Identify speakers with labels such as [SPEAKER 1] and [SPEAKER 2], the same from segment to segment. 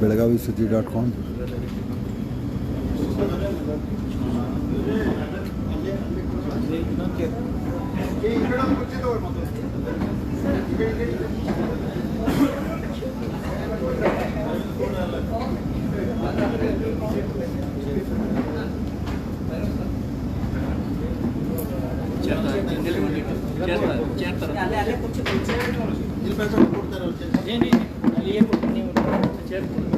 [SPEAKER 1] ಬೆಳಗಾವಿ ಸುದ್ದಿ dot com
[SPEAKER 2] Amen.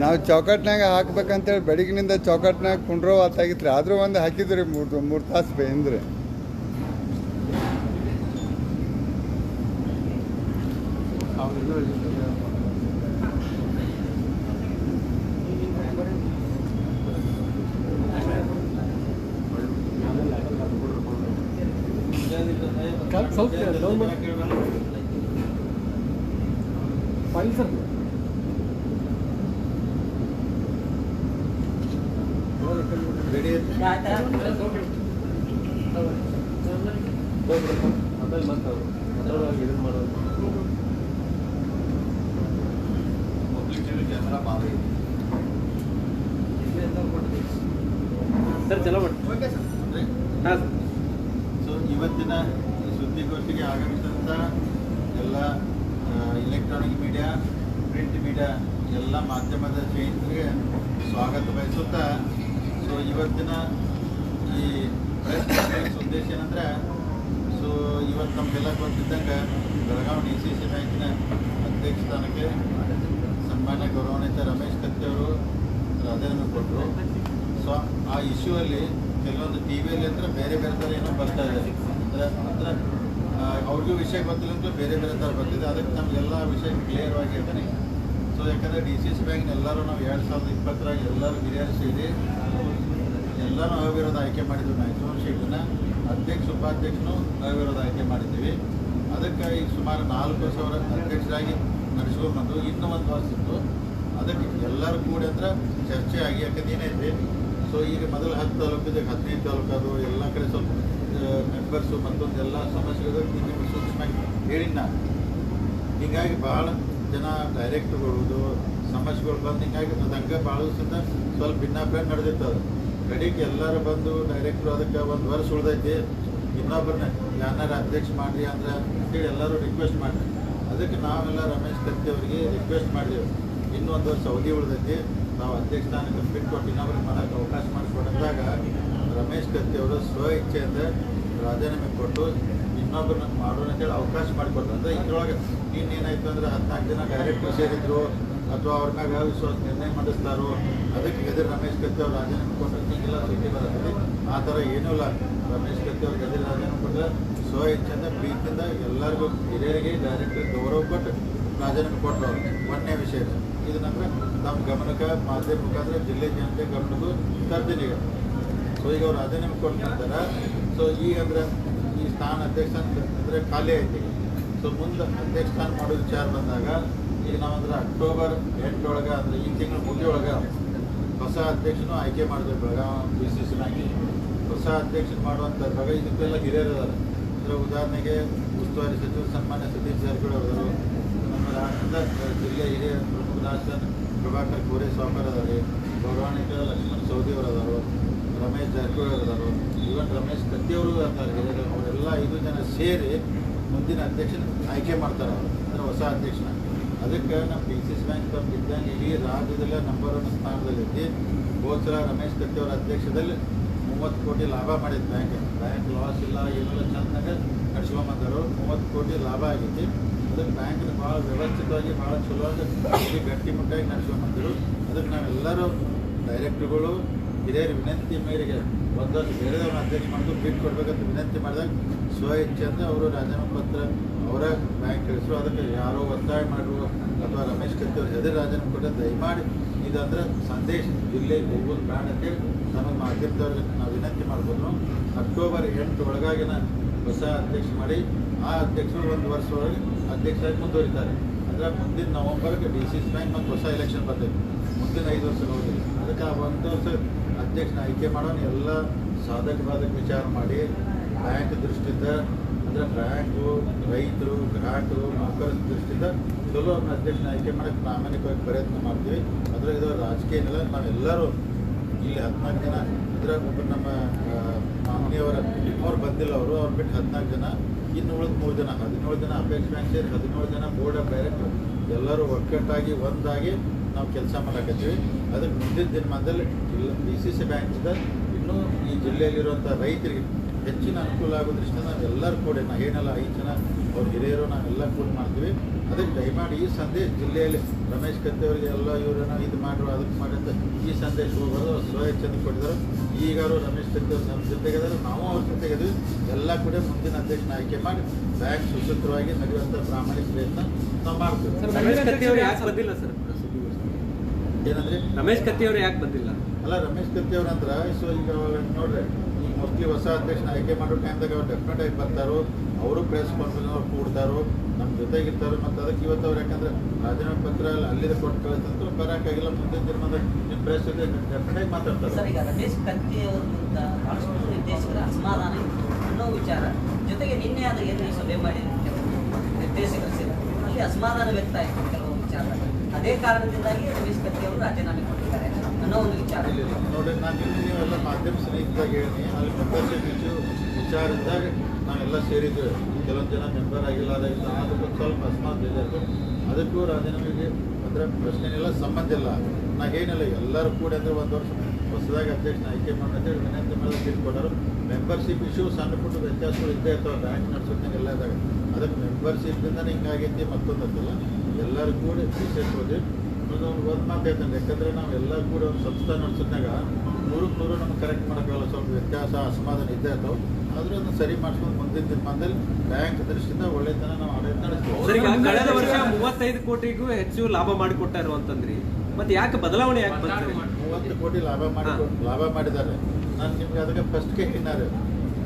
[SPEAKER 2] ನಾವು
[SPEAKER 1] ಚೌಕಟ್ನಾಗ ಹಾಕ್ಬೇಕಂತೇಳಿ ಬೆಳಗಿನಿಂದ ಚೌಕಟ್ನಾಗ ಕುಂಡ್ರೋ ಆತಾಗಿತ್ರಿ ಆದರೂ ಒಂದು ಹಾಕಿದ್ರಿ ಮೂರು ಮೂರು ತಾಸು ಬೇಂದ್ರೆ
[SPEAKER 2] ಸ್ವಲ್ಪ ಡೌನ್ ಮಾಡಿ ಫೈಲ್ ಸರ್
[SPEAKER 3] ರೆಡಿ
[SPEAKER 4] ಆಯ್ತಾ
[SPEAKER 2] ಮೊದಲು ಮತ್ತೆ ಮೊದಲು ಇದನ್ನು ಮಾಡೋದು ಸರ್ ಚಲೋ ಮಾಡಿ. ಹಾಂ ಸರ್.
[SPEAKER 3] ಸೊ ಇವತ್ತಿನ ಸುದ್ದಿಗೋಷ್ಠಿಗೆ ಆಗಮಿಸಿದಂಥ ಎಲ್ಲ ಇಲೆಕ್ಟ್ರಾನಿಕ್ ಮೀಡಿಯಾ ಪ್ರಿಂಟ್ ಮೀಡಿಯಾ ಎಲ್ಲ ಮಾಧ್ಯಮದ ಸ್ನೇಹಿತರಿಗೆ ಸ್ವಾಗತ ಬಯಸುತ್ತಾ ಸೊ ಇವತ್ತಿನ ಈ ಪ್ರೆಸ್ ಉದ್ದೇಶ ಏನಂದ್ರೆ ಇವತ್ತು ನಮಗೆಲ್ಲ ಗೊತ್ತಿದ್ದಂಗೆ ಬೆಳಗಾವಿ ಡಿ ಸಿ ಸಿ ಬ್ಯಾಂಕಿನ ಅಧ್ಯಕ್ಷ ಸ್ಥಾನಕ್ಕೆ ಸನ್ಮಾನ್ಯ ಗೌರವಾನ್ವಿತ ರಮೇಶ್ ಕತ್ತಿ ಅವರು ರಾಜೀನಾಮೆ ಕೊಟ್ಟರು. ಸೊ ಆ ಇಶ್ಯೂ ಅಲ್ಲಿ ಕೆಲವೊಂದು ಟಿ ವಿಯಲ್ಲಿ ಅಂದ್ರೆ ಬೇರೆ ಬೇರೆ ಥರ ಏನೋ ಬರ್ತಾ ಇದೆ. ಅಂದರೆ ಅಂದರೆ ಅವ್ರಿಗೂ ವಿಷಯ ಗೊತ್ತಿಲ್ಲ ಬೇರೆ ಬೇರೆ ಥರ ಬರ್ತಿದೆ. ಅದಕ್ಕೆ ನಮಗೆಲ್ಲ ವಿಷಯ ಕ್ಲಿಯರ್ ಆಗಿ ಇದ್ದಾನೆ ಸೊ ಯಾಕಂದರೆ ಡಿ ಸಿ ಸಿ ಬ್ಯಾಂಕ್ನ ಎಲ್ಲರೂ ನಾವು ಎರಡು ಸಾವಿರದ ಇಪ್ಪತ್ತರಾಗ ಎಲ್ಲರೂ ಹಿರಿಯರು ಸೇರಿ ಎಲ್ಲರೂ ಅವಿರೋಧ ಆಯ್ಕೆ ಮಾಡಿದ್ವಿ ಮ್ಯಾಕ್ಸಿಮಮ್ ಸೀಟನ್ನ ಅಧ್ಯಕ್ಷ, ಉಪಾಧ್ಯಕ್ಷನು ಅವಿರೋಧ ಆಯ್ಕೆ ಮಾಡಿದ್ದೀವಿ. ಅದಕ್ಕಾಗಿ ಸುಮಾರು ನಾಲ್ಕು ಸಾವಿರ ಅಧ್ಯಕ್ಷರಾಗಿ ನಡೆಸ್ಕೊಂಡು ಬಂದು ಇನ್ನೂ ಒಂದು ವರ್ಷ ಇತ್ತು. ಅದಕ್ಕೆ ಎಲ್ಲರೂ ಕೂಡಿ ಅಂದ್ರೆ ಚರ್ಚೆ ಆಗಿ, ಯಾಕಂದ್ರೆ ಏನೈತೆ ಸೊ ಈಗ ಮೊದಲು ಹತ್ತು ತಾಲೂಕಿದೆ ಹದಿನೈದು ತಾಲೂಕು ಅದು ಎಲ್ಲ ಕಡೆ ಸ್ವಲ್ಪ ಮೆಂಬರ್ಸು ಮತ್ತೊಂದು ಎಲ್ಲ ಸಮಸ್ಯೆಗಳು ನಿಮಗೆ ಸೂಕ್ಷ್ಮವಾಗಿ ಹೇಳಿನ ಹೀಗಾಗಿ ಭಾಳ ಜನ ಡೈರೆಕ್ಟ್ ಬರುವುದು ಸಮಸ್ಯೆಗಳು ಬಂದು, ಹಿಂಗಾಗಿ ಅದು ಹಂಗೆ ಭಾಳ ಸ್ವಲ್ಪ ಭಿನ್ನಾಭಿಪ್ರಾಯ ನಡೆದಿರ್ತದೆ. ಕಡೆಗೆ ಎಲ್ಲರೂ ಬಂದು ಡೈರೆಕ್ಟ್ರು ಅದಕ್ಕೆ ಒಂದು ವರ್ಷ ಉಳ್ದೈತಿ. ಇನ್ನೊಬ್ಬರನ್ನ ಯಾರನ್ನಾರ ಅಧ್ಯಕ್ಷ ಮಾಡಿರಿ ಅಂದ್ರೆ ಅಂತೇಳಿ ಎಲ್ಲರೂ ರಿಕ್ವೆಸ್ಟ್ ಮಾಡಿರಿ ಅದಕ್ಕೆ ನಾವೆಲ್ಲ ರಮೇಶ್ ಕತ್ತಿ ಅವರಿಗೆ ರಿಕ್ವೆಸ್ಟ್ ಮಾಡಿದೆವು. ಇನ್ನೊಂದು ವರ್ಷ ಅವಧಿ ಉಳ್ದೈತಿ. ನಾವು ಅಧ್ಯಕ್ಷ ಸ್ಥಾನಕ್ಕೆ ಬಿಟ್ಕೊಟ್ಟು ಇನ್ನೊಬ್ರಿಗೆ ಮಾಡೋಕ್ಕೆ ಅವಕಾಶ ಮಾಡಿಕೊಡಿದಾಗ ರಮೇಶ್ ಕತ್ತಿ ಅವರು ಸ್ವ ಇಚ್ಛೆಯಿಂದ ರಾಜೀನಾಮೆ ಕೊಟ್ಟು ಇನ್ನೊಬ್ಬರನ್ನ ಮಾಡೋಣ ಅಂತೇಳಿ ಅವಕಾಶ ಮಾಡಿಕೊಟ್ರು ಅಂದ್ರೆ ಇದ್ರೊಳಗೆ ಇನ್ನೇನಾಯ್ತು ಅಂದ್ರೆ ಹದಿನಾಲ್ಕು ಜನ ಡೈರೆಕ್ಟ್ರು ಸೇರಿದ್ರು ಅಥವಾ ಅವ್ರ ಮ್ಯಾಗ ನಿರ್ಣಯ ಮಾಡಿಸ್ತಾರೋ ಅದಕ್ಕೆ ಎದುರು ರಮೇಶ್ ಕತ್ತಿ ಅವ್ರು ರಾಜೀನಾಮೆ ಕೊಟ್ಟರೆ ಹೀಗೆಲ್ಲ ಸಿಟಿ ಬರುತ್ತೆ ಆ ಥರ ಏನೂ ಇಲ್ಲ. ರಮೇಶ್ ಕತ್ತಿ ಅವ್ರಿಗೆ ಗದ್ದಿಲ್ಲ ರಾಜೀನಾಮೆ ಸ್ವ ಇಚ್ಛೆಯಿಂದ, ಪ್ರೀತಿಯಿಂದ ಎಲ್ಲರಿಗೂ ಹಿರಿಯರಿಗೆ ಡೈರೆಕ್ಟ್ ಗೌರವ ಕೊಟ್ಟು ರಾಜೀನಾಮೆ ಕೊಟ್ಟರು ಅವ್ರಿಗೆ ಒಂದನೇ ವಿಷಯ ಇದನ್ನಂದ್ರೆ ನಮ್ಮ ಗಮನಕ್ಕೆ ಮಾಧ್ಯಮ ಮುಖಾಂತರ ಜಿಲ್ಲೆ ಜನತೆ ಗಮನಕ್ಕೂ ತರ್ತೀನಿ ಈಗ. ಸೊ ಈಗ ಅವ್ರು ಅದೇ ನಿಮ್ಗೆ ನಂತರ ಸೊ ಈಗ ಅಂದರೆ ಈ ಸ್ಥಾನ ಅಧ್ಯಕ್ಷ ಅಂದ್ರೆ ಖಾಲಿ ಐತಿ. ಸೊ ಮುಂದೆ ಅಧ್ಯಕ್ಷ ಸ್ಥಾನ ಮಾಡೋ ವಿಚಾರ ಬಂದಾಗ ಈಗ ನಾವಂದ್ರೆ ಅಕ್ಟೋಬರ್ ಎಂಟೊಳಗೆ ಅಂದರೆ ಈ ತಿಂಗಳ ಮುಗಿಯೊಳಗೆ ಹೊಸ ಅಧ್ಯಕ್ಷನೂ ಆಯ್ಕೆ ಮಾಡಿದ್ರು ಬೆಳಗಾವಿ ಬಿ ಸಿ ಸಿ ಆಗಿ ಹೊಸ ಅಧ್ಯಕ್ಷನ ಮಾಡುವಂಥದ್ರಾಗ ಇದಕ್ಕೆಲ್ಲ ಹಿರಿಯರು ಅಂದರೆ ಉದಾಹರಣೆಗೆ ಉಸ್ತುವಾರಿ ಸಚಿವ, ಸನ್ಮಾನ್ಯ ಸತೀಶ್ ಜಾರಕಿಹೊಳಿ ಅವರು ನಮ್ಮ ರಾಷ್ಟ್ರದ ಜಿಲ್ಲೆ ಹಿರಿಯ ಪ್ರಮುಖರಾದ ಪ್ರಭಾಕರ್ ಕೋರೆ ಸಾಕರ್ ಅದಾರೆ ಪೌರಾಣಿಕ ಲಕ್ಷ್ಮಣ್ ಸೌದಿ ಅವರು ಅದಾರು ರಮೇಶ್ ಜಾರಕಿಹೊಳಿ ಅದಾರು ಈವನ್ ರಮೇಶ್ ಕತ್ತಿಯವರು ಹಿರಿಯರು. ಅವರೆಲ್ಲ ಐದು ಜನ ಸೇರಿ ಮುಂದಿನ ಅಧ್ಯಕ್ಷನ ಆಯ್ಕೆ ಮಾಡ್ತಾರೆ ಅಂದರೆ ಹೊಸ ಅಧ್ಯಕ್ಷನ. ಅದಕ್ಕೆ ನಮ್ಮ ಡಿ ಸಿ ಸಿ ಬ್ಯಾಂಕ್ ತಮ್ಮ ಇದ್ದಂಗೆ ಇಡೀ ರಾಜ್ಯದಲ್ಲೇ ನಂಬರ್ ಒನ್ ಸ್ಥಾನದಲ್ಲಿದ್ದು ಸಲ ರಮೇಶ್ ಕತ್ತಿ ಅವರ ಅಧ್ಯಕ್ಷದಲ್ಲಿ ಮೂವತ್ತು ಕೋಟಿ ಲಾಭ ಮಾಡಿದ್ದು ಬ್ಯಾಂಕ್ ಬ್ಯಾಂಕ್ ಲಾಸ್ ಇಲ್ಲ, ಏನೆಲ್ಲ, ಚೆನ್ನಾಗ ನಡೆಸ್ಕೊಂಬಂದರು ಮೂವತ್ತು ಕೋಟಿ ಲಾಭ ಆಗೈತಿ ಅದಕ್ಕೆ ಬ್ಯಾಂಕಿನ ಭಾಳ ವ್ಯವಸ್ಥಿತವಾಗಿ ಭಾಳ ಚಲೋ ಆಗಿ ಗಟ್ಟಿಮುಟ್ಟಾಗಿ ನಡೆಸ್ಕೊಂಬಂದರು. ಅದಕ್ಕೆ ನಾವೆಲ್ಲರೂ ಡೈರೆಕ್ಟ್ರುಗಳು, ಹಿರಿಯರ ವಿನಂತಿ ಮೇರೆಗೆ ಒಂದೊಂದು ಬೇರೆದವ್ರನ್ನ ಅಧ್ಯಕ್ಷ ಮಾಡೋದು ಬಿಟ್ಟು ಕೊಡಬೇಕಂತ ವಿನಂತಿ ಮಾಡಿದಾಗ ಸ್ವ ಇಚ್ಛೆ ಅಂದರೆ ಅವರು ರಾಜೀನಾಮೆ ಪತ್ರ ಅವರ ಬ್ಯಾಂಕ್ ಹೆಸರು, ಅದಕ್ಕೆ ಯಾರೋ ಒತ್ತಾಯ ಮಾಡುವ ಅಥವಾ ರಮೇಶ್ ಕತ್ತಿ ಅವರು ಎದುರಾಜನ ಕೂಡ ದಯಮಾಡಿ ಇದಂದ್ರೆ ಸಂದೇಶ ಜಿಲ್ಲೆ ಹೋಗೋದು ಬ್ಯಾಡ ಅಂತೇಳಿ ನಮಗೆ ಮಾಧ್ಯಮದವ್ರಿಗೆ ನಾವು ವಿನಂತಿ ಮಾಡ್ಬೋದು. ಅಕ್ಟೋಬರ್ ಎಂಟು ಒಳಗಾಗಿನ ಹೊಸ ಅಧ್ಯಕ್ಷ ಮಾಡಿ, ಆ ಅಧ್ಯಕ್ಷರು ಒಂದು ವರ್ಷ ಒಳಗೆ ಅಧ್ಯಕ್ಷರಾಗಿ ಮುಂದುವರಿತಾರೆ. ಅಂದರೆ ಮುಂದಿನ ನವಂಬರ್ಗೆ ಡಿ ಸಿ ಸಿ ಬ್ಯಾಂಕ್ ಮತ್ತು ಹೊಸ ಎಲೆಕ್ಷನ್ ಬರ್ತೈತೆ ಮುಂದಿನ ಐದು ವರ್ಷ ಹೋಗಿ ಅದಕ್ಕೆ ಆ ಒಂದು ವರ್ಷ ಅಧ್ಯಕ್ಷನ ಆಯ್ಕೆ ಮಾಡೋಣ. ಎಲ್ಲ ಸಾಧಕ ಬಾಧಕ ವಿಚಾರ ಮಾಡಿ, ಬ್ಯಾಂಕ್ ದೃಷ್ಟಿಯಿಂದ ಅಂದರೆ ಬ್ಯಾಂಕು ರೈತರು, ಗ್ರಾಹಕರು ನೌಕರ ದೃಷ್ಟಿಯಿಂದ ಚಲೋ ಅವ್ರನ್ನ ಅಧ್ಯಕ್ಷನ ಆಯ್ಕೆ ಮಾಡೋಕ್ಕೆ ಪ್ರಾಮಾಣಿಕವಾಗಿ ಪ್ರಯತ್ನ ಮಾಡ್ತೀವಿ. ಅದ್ರಾಗ ಇದು ರಾಜಕೀಯ ಏನಿಲ್ಲ ನಾವೆಲ್ಲರೂ ಇಲ್ಲಿ ಹದಿನಾಲ್ಕು ಜನ ಇದ್ರಾಗ ಒಬ್ಬ ನಮ್ಮ ಮಾಮನಿಯವರ ಅವ್ರು ಬಂದಿಲ್ಲ ಅವರು, ಅವ್ರು ಬಿಟ್ಟು ಹದಿನಾಲ್ಕು ಜನ ಇನ್ನು ಉಳಿದ ಮೂರು ಜನ, ಹದಿನೇಳು ಜನ ಅಪೇಕ್ಷ ಬ್ಯಾಂಕ್ ಸೇರಿ ಹದಿನೇಳು ಜನ ಬೋರ್ಡ್ ಆಫ್ ಡೈರೆಕ್ಟರ್, ಎಲ್ಲರೂ ಒಗ್ಗಟ್ಟಾಗಿ ಒಂದಾಗಿ ನಾವು ಕೆಲಸ ಮಾಡಕತ್ತೀವಿ. ಅದಕ್ಕೆ ಮುಂದಿನ ದಿನಮಾನದಲ್ಲಿ ಇಲ್ಲ ಡಿ ಸಿ ಸಿ ಬ್ಯಾಂಕಿಂದ ಇನ್ನೂ ಈ ಜಿಲ್ಲೆಯಲ್ಲಿರುವಂಥ ರೈತರಿಗೆ ಹೆಚ್ಚಿನ ಅನುಕೂಲ ಆಗೋ ದೃಷ್ಟಿಯಿಂದ ನಾವೆಲ್ಲರೂ ಕೂಡ ನಾ ಏನೆಲ್ಲ ಐದು ಜನ ಅವ್ರ ಹಿರಿಯರು ನಾವೆಲ್ಲ ಕೂಡ ಮಾಡ್ತೀವಿ. ಅದಕ್ಕೆ ದಯಮಾಡಿ ಈ ಸಂದೇಶ ಜಿಲ್ಲೆಯಲ್ಲಿ ರಮೇಶ್ ಕತ್ತಿ ಅವರಿಗೆ ಎಲ್ಲ ಇವರನ್ನ ಇದು ಮಾಡ್ರು ಅದಕ್ಕೆ ಮಾಡಿ ಅಂತ ಈ ಸಂದೇಶ ಹೋಗೋದು ಅವ್ರು ಸ್ವ ಈಗ ಕೊಟ್ಟಿದ್ದಾರೆ ಈಗಾರು ರಮೇಶ್ ಕತ್ತಿ ಅವ್ರು ನಮ್ಮ ಜೊತೆಗೆ ನಾವು ಅವ್ರ ಜೊತೆಗೆ ಎಲ್ಲ ಕೂಡ ಮುಂದಿನ ಅಧ್ಯಕ್ಷನ ಆಯ್ಕೆ ಮಾಡಿ ಬ್ಯಾಂಕ್ ಸುಸೂತ್ರವಾಗಿ ನಡೆಯುವಂಥ ಪ್ರಾಮಾಣಿಕ ಪ್ರಯತ್ನ ನಾವು ಮಾಡ್ತೀವಿ.
[SPEAKER 5] ರಮೇಶ್ ಅವರು
[SPEAKER 3] ಏನಂದ್ರೆ?
[SPEAKER 5] ರಮೇಶ್ ಕತ್ತಿ ಅವರು ಯಾಕೆ ಬಂದಿಲ್ಲ?
[SPEAKER 3] ಅಲ್ಲ ರಮೇಶ್ ಕತ್ತಿ ಅವ್ರ ಹತ್ರ ಸೊ ಈಗ ನೋಡ್ರಿ ಈಗ ಮೋಸ್ಟ್ಲಿ ಹೊಸ ಅಧ್ಯಕ್ಷನ ಆಯ್ಕೆ ಮಾಡೋ ಟೈಮ್ದಾಗ ಅವ್ರು ಡೆಫಿನೆಟ್ ಆಗಿ ಬರ್ತಾರೋ, ಅವರು ಪ್ರೆಸ್ ಕಾನ್ಫರೆನ್ಸ್ ಅವ್ರು ಕೂಡ್ತಾರೋ ನಮ್ಮ ಜೊತೆಗಿರ್ತಾರೋ, ಮತ್ತು ಅದಕ್ಕೆ ಇವತ್ತು ಅವ್ರು ಯಾಕಂದ್ರೆ ರಾಜೀನಾಮೆ ಪತ್ರ ಅಲ್ಲಿ ಅಲ್ಲಿದೆ ಕೊಟ್ಟು ಕಳಿಸ್ತಂತೂ ಬರೋಕ್ಕಾಗಿಲ್ಲ ಮುಂದಿನ ದಿನದ ನಿಮ್ಮ ಪ್ರೆಸ್ ಜೊತೆ ಡೆಫಿನೆಟ್ ಆಗಿ
[SPEAKER 4] ಸರ್
[SPEAKER 3] ಮಾತಾಡ್ತಾರೆ
[SPEAKER 4] ಈಗ ರಮೇಶ್ ಕತ್ತಿ ಅವ್ರ ವಿರುದ್ಧ ಬಹಳಷ್ಟು ನಿರ್ದೇಶಕರ ಅಸಮಾಧಾನ ಅನ್ನೋ ವಿಚಾರ. ಜೊತೆಗೆ ನಿನ್ನೆ ಅದು ಏನು ಸಭೆ ಮಾಡಿ ನಿರ್ದೇಶಕರು ಸೇರಿ. ಅಲ್ಲಿ ಅಸಮಾಧಾನ ವ್ಯಕ್ತ ಆಯಿತು ಕೆಲವು ವಿಚಾರ ಅದೇ ಕಾರಣದಿಂದಾಗಿ ರಮೇಶ್ ಕತ್ತಿ ಅವರು ರಾಜೀನಾಮೆ ಕೊಟ್ಟಿದ್ದಾರೆ. ಅನ್ನೋ ಒಂದು ವಿಚಾರ.
[SPEAKER 3] ನೋಡಿ, ನಾನು ಇಲ್ಲಿ ನೀವೆಲ್ಲ ಮಾಧ್ಯಮ ಸ್ನೇಹಿತರಾಗಿ ಹೇಳಿ ಅಲ್ಲಿ ಮೆಂಬರ್ಶಿಪ್ ಇಶ್ಯೂ ವಿಚಾರದಾಗ ನಾವೆಲ್ಲ ಸೇರಿದ್ವಿ ಕೆಲವೊಂದು ಜನ ಮೆಂಬರ್ ಆಗಿಲ್ಲ ಅದಾಗಿಲ್ಲ ಅದಕ್ಕೆ ಸ್ವಲ್ಪ ಅಸ್ಮಾತ್ ಬೇಜಾರು ಅದಕ್ಕೂ ರಾಜೀನಾಮೆಗೆ ಪ್ರಶ್ನೆ ಪ್ರಶ್ನೆನೆಲ್ಲ ಸಂಬಂಧ ಇಲ್ಲ. ನಾ ಏನಿಲ್ಲ, ಎಲ್ಲರೂ ಕೂಡ ಅಂದರೆ ಒಂದು ವರ್ಷ ಹೊಸದಾಗಿ ಅಧ್ಯಕ್ಷನ ಆಯ್ಕೆ ಮಾಡಿ ಅಂತೇಳಿ ವಿನಂತಿ ಮೇಲೆ ತಿಳ್ಕೊಂಡರು ಮೆಂಬರ್ಶಿಪ್ ಇಶ್ಯೂ ಸಣ್ಣ ಪುಟ್ಟ ವ್ಯತ್ಯಾಸಗಳು ಇದ್ದೇ ಇರ್ತಾವೆ ಬ್ಯಾಂಕ್ ನಡ್ಸೋದ್ನಾಗ ಎಲ್ಲ ಇದ್ದಾಗ ಅದಕ್ಕೆ ಮೆಂಬರ್ಶಿಪ್ದಿಂದ ಹಿಂಗಾಗೈತಿ ಮತ್ತೊಂದಲ್ಲ ಎಲ್ಲರೂ ಕೂಡ ವಿಶೇಷ ಹೋದ್ವಿ ಒಂದು ಒಂದು ಮಾತು ಹೇಳ್ತೇನೆ ಯಾಕಂದ್ರೆ ನಾವು ಎಲ್ಲ ಕೂಡ ಒಂದು ಸಂಸ್ಥಾನ ನಡೆಸಿದಾಗ ನೂರಕ್ಕೆ ನೂರು ನಮ್ಗೆ ಕರೆಕ್ಟ್ ಮಾಡೋಕ್ಕಾಗಲ್ಲ ಸ್ವಲ್ಪ ವ್ಯತ್ಯಾಸ ಅಸಮಾಧಾನ ಇದ್ದೇ ಇರ್ತಾವೆ ಆದರೂ ಅದನ್ನು ಸರಿ ಮಾಡ್ಸ್ಕೊಂಡು ಮುಂದಿನ ದಿನಮಾನದಲ್ಲಿ ಬ್ಯಾಂಕ್ ದೃಷ್ಟಿಯಿಂದ ಒಳ್ಳೆತನ ನಾವು ಆಡಳಿತ
[SPEAKER 5] ಸರ್
[SPEAKER 3] ನಡೆಸ್ತೀವಿ
[SPEAKER 5] ಕಳೆದ ವರ್ಷ ಮೂವತ್ತೈದು ಕೋಟಿಗೂ ಹೆಚ್ಚು ಲಾಭ ಮಾಡಿಕೊಟ್ಟಾರು ಅಂತಂದ್ರಿ. ಮತ್ತೆ ಯಾಕೆ ಬದಲಾವಣೆ ಯಾಕೆ
[SPEAKER 3] ಮೂವತ್ತು ಕೋಟಿ ಲಾಭ ಮಾಡಿ ಲಾಭ ಮಾಡಿದ್ದಾರೆ. ನಾನು ನಿಮ್ಗೆ ಅದಕ್ಕೆ ಫಸ್ಟ್ಗೆ ಹೇಳಿದ್ದಾರೆ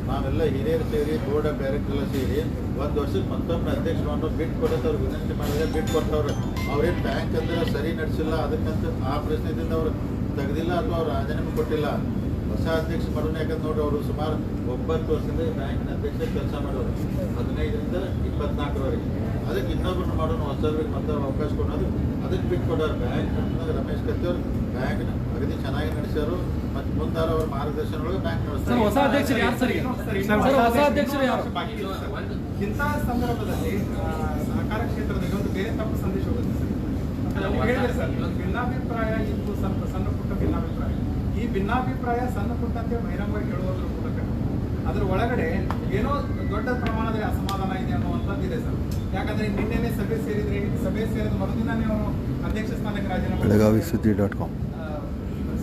[SPEAKER 3] ನಾವೆಲ್ಲ ಹಿರಿಯರು ಸೇರಿ ಬೋರ್ಡ್ ಆಫ್ ಡೈರೆಕ್ಟರ್ ಸೇರಿ ಒಂದು ವರ್ಷಕ್ಕೆ ಮತ್ತೊಮ್ಮೆ ಅಧ್ಯಕ್ಷರನ್ನು ಬಿಟ್ಟು ಕೊಡೋದು ಅವ್ರು ವಿನಂತಿ ಮಾಡಿದ್ರೆ ಬಿಟ್ಟು ಕೊಟ್ಟವ್ರೆ. ಅವ್ರೇನು ಬ್ಯಾಂಕ್ ಅಂದ್ರೆ ಸರಿ ನಡೆಸಿಲ್ಲ, ಅದಕ್ಕಂತ ಆ ಪ್ರಶ್ನೆದಿಂದ ಅವರು ತೆಗೆದಿಲ್ಲ ಅಥವಾ ಅವ್ರು ರಾಜೀನಾಮೆ ಕೊಟ್ಟಿಲ್ಲ. ಹೊಸ ಅಧ್ಯಕ್ಷ ಮಾಡೋಣ ಯಾಕಂದ್ರೆ ನೋಡಿ ಅವರು ಸುಮಾರು ಒಂಬತ್ತು ವರ್ಷದಿಂದ ಬ್ಯಾಂಕಿನ ಅಧ್ಯಕ್ಷ ಕೆಲಸ ಮಾಡೋರು. ಹದಿನೈದರಿಂದ ಇಪ್ಪತ್ನಾಲ್ಕರವರೆಗೆ. ಅದಕ್ಕೆ ಇನ್ನೊಬ್ಬರನ್ನ ಮಾಡೋಣ ಹೊಸವ್ರಿಗೆ ಮತ್ತೆ ಅವಕಾಶ ಕೊಡೋದು. ಅದಕ್ಕೆ ಬಿಟ್ಟು ಕೊಡೋರು. ಬ್ಯಾಂಕ್ ರಮೇಶ್ ಕತ್ತಿ ಅವರು. ಬ್ಯಾಂಕ್ನ ಅಗದಿ ಚೆನ್ನಾಗಿ ನಡೆಸಿದರು. ಮತ್ತು ಮುಂದಾರ ಅವರ ಮಾರ್ಗದರ್ಶನ ಒಳಗೆ ಬ್ಯಾಂಕ್
[SPEAKER 2] ಸರ್ ಹೊಸ
[SPEAKER 3] ನಡೆಸ್ತಾರೆ
[SPEAKER 2] ಅಧ್ಯಕ್ಷರು ಯಾರು ಸರ್ ಸರ್ ಹೊಸ ಅಧ್ಯಕ್ಷರು ಯಾರು?
[SPEAKER 6] ಇಂತಹ ಸಂದರ್ಭದಲ್ಲಿ ಆ, ಸಹಕಾರ ಕ್ಷೇತ್ರದಲ್ಲಿ ಒಂದು ಬೇರೆ ತಪ್ಪು ಸಂದೇಶ ಹೋಗುತ್ತೆ ಸರ್. ನೀವು ಹೇಳಿದ್ರೆ ಸರ್ ಭಿನ್ನಾಭಿಪ್ರಾಯ ಇದ್ದು ಸ್ವಲ್ಪ ಸಣ್ಣ ಪುಟ್ಟ ಭಿನ್ನಾಭಿಪ್ರಾಯ. ಈ ಭಿನ್ನಾಭಿಪ್ರಾಯ ಸಣ್ಣ ಪುಟ್ಟಂತೆ ಬಹಿರಂಗವಾಗಿ ಹೇಳುವುದರ ಮೂಲಕ ಅದ್ರ ಒಳಗಡೆ ಏನೋ ದೊಡ್ಡ ಪ್ರಮಾಣದ ಅಸಮಾಧಾನ ಇದೆ ಅನ್ನುವಂಥದ್ದು ಇದೆ ಸರ್. ಯಾಕಂದ್ರೆ ನಿನ್ನೆನೆ ಸಭೆ ಸೇರಿದ್ರೆ ಸಭೆ ಸೇರಿದ ಮರುದಿನನೇ ಅವರು ಅಧ್ಯಕ್ಷ ಸ್ಥಾನಕ್ಕೆ ರಾಜೀನಾಮೆ
[SPEAKER 1] ಬೆಳಗಾವಿ ಸುದ್ದಿ ಡಾಟ್ ಕಾಮ್.